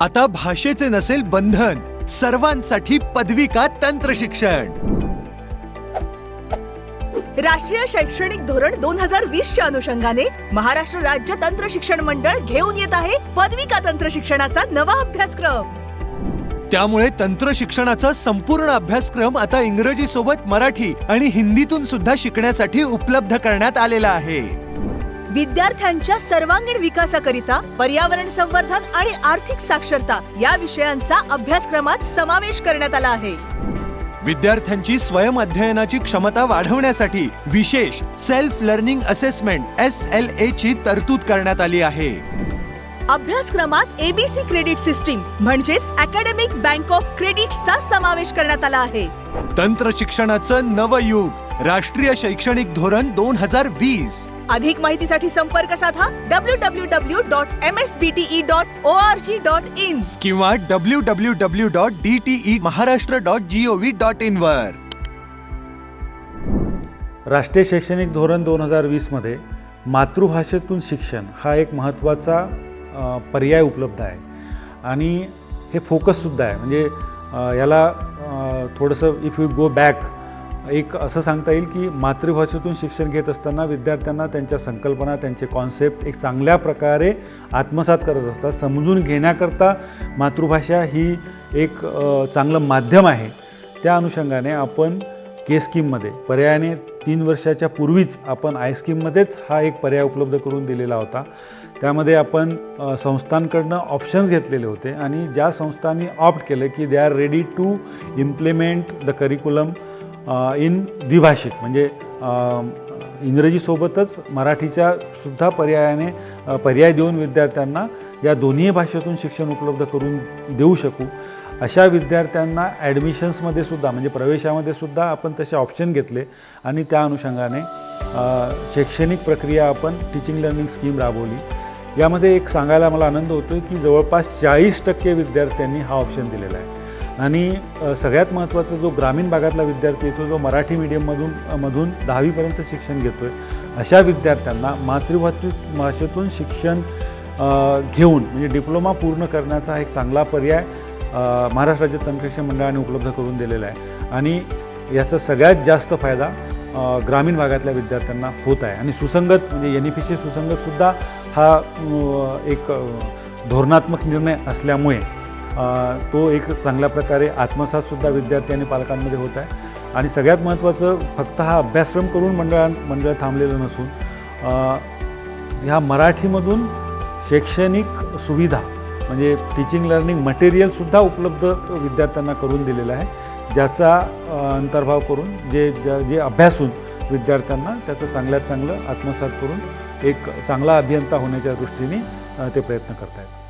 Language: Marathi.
आता भाषेचे नसेल बंधन सर्वांसाठी पदविका तंत्र शिक्षण. राष्ट्रीय शैक्षणिक धोरण दोन हजार वीस च्या अनुषंगाने महाराष्ट्र राज्य तंत्र शिक्षण मंडळ घेऊन येत आहे पदविका तंत्र शिक्षणाचा नवा अभ्यासक्रम. त्यामुळे तंत्र शिक्षणाचा संपूर्ण अभ्यासक्रम आता इंग्रजी सोबत मराठी आणि हिंदीतून सुद्धा शिकण्यासाठी उपलब्ध करण्यात आलेला आहे. विद्यार्थ्यांच्या सर्वांगीण विकासाकरिता पर्यावरण संवर्धन आणि आर्थिक साक्षरता या विषयांचा अभ्यासक्रमात समावेश करण्यात आला आहे. विद्यार्थ्यांची स्वयं अध्ययनाची क्षमता वाढवण्यासाठी विशेष self learning assessment S L A ची तरतूद करण्यात आली आहे. अभ्यासक्रमात एबीसी क्रेडिट सिस्टीम म्हणजेच अकॅडमिक बँक ऑफ क्रेडिटचा समावेश करण्यात आला आहे. तंत्र शिक्षणाचं नवयुग राष्ट्रीय शैक्षणिक धोरण दोन हजार वीस. अधिक माहितीसाठी संपर्क साधा W W W dot M S B T E dot O R G dot in किंवा W W W dot D T E Maharashtra dot G O V dot in वर. राष्ट्रीय शैक्षणिक धोरण दोन हजार वीसमध्ये मातृभाषेतून शिक्षण हा एक महत्त्वाचा पर्याय उपलब्ध आहे. आणि हे फोकससुद्धा आहे. म्हणजे याला थोडंसं इफ यू गो बॅक एक असं सांगता येईल की मातृभाषेतून शिक्षण घेत असताना विद्यार्थ्यांना त्यांच्या संकल्पना त्यांचे कॉन्सेप्ट एक चांगल्या प्रकारे आत्मसात करत असतात. समजून घेण्याकरता मातृभाषा ही एक चांगलं माध्यम आहे. त्या अनुषंगाने आपण के स्कीममध्ये पर्यायाने तीन वर्षाच्या पूर्वीच आपण आय स्कीममध्येच हा एक पर्याय उपलब्ध करून दिलेला होता. त्यामध्ये आपण संस्थांकडनं ऑप्शन्स घेतलेले होते आणि ज्या संस्थांनी ऑप्ट केलं की they are ready to implement the curriculum in द्विभाषिक. म्हणजे इंग्रजीसोबतच मराठीच्या सुद्धा पर्यायाने पर्याय देऊन विद्यार्थ्यांना या दोन्ही भाषेतून शिक्षण उपलब्ध करून देऊ शकू. अशा विद्यार्थ्यांना ॲडमिशन्समध्ये सुद्धा म्हणजे प्रवेशामध्ये सुद्धा आपण तसे ऑप्शन घेतले आणि त्या अनुषंगाने शैक्षणिक प्रक्रिया आपण टीचिंग लर्निंग स्कीम राबवली. यामध्ये एक सांगायला मला आनंद होतो आहे की जवळपास चाळीस टक्के विद्यार्थ्यांनी हा ऑप्शन दिलेला आहे. आणि सगळ्यात महत्त्वाचा जो ग्रामीण भागातला विद्यार्थी येतो जो मराठी मीडियममधून मधून दहावीपर्यंत शिक्षण घेतो आहे अशा विद्यार्थ्यांना मातृभाषे भाषेतून शिक्षण घेऊन म्हणजे डिप्लोमा पूर्ण करण्याचा एक चांगला पर्याय महाराष्ट्र राज्य तंत्रशिक्षण मंडळाने उपलब्ध करून दिलेला आहे. आणि याचा सगळ्यात जास्त फायदा ग्रामीण भागातल्या विद्यार्थ्यांना होत आहे. आणि सुसंगत म्हणजे एन ई पीशी सुसंगतसुद्धा हा एक धोरणात्मक निर्णय असल्यामुळे तो एक चांगल्या प्रकारे आत्मसातसुद्धा विद्यार्थी आणि पालकांमध्ये होत आहे. आणि सगळ्यात महत्त्वाचं फक्त हा अभ्यासक्रम करून मंडळां मंडळ थांबलेलं नसून ह्या मराठीमधून शैक्षणिक सुविधा म्हणजे टीचिंग लर्निंग मटेरियलसुद्धा उपलब्ध विद्यार्थ्यांना करून दिलेलं आहे. ज्याचा अंतर्भाव करून जे ज्या- जे अभ्यासून विद्यार्थ्यांना त्याचं चांगल्यात चांगलं आत्मसात करून एक चांगला अभियंता होण्याच्या दृष्टीने ते प्रयत्न करत आहेत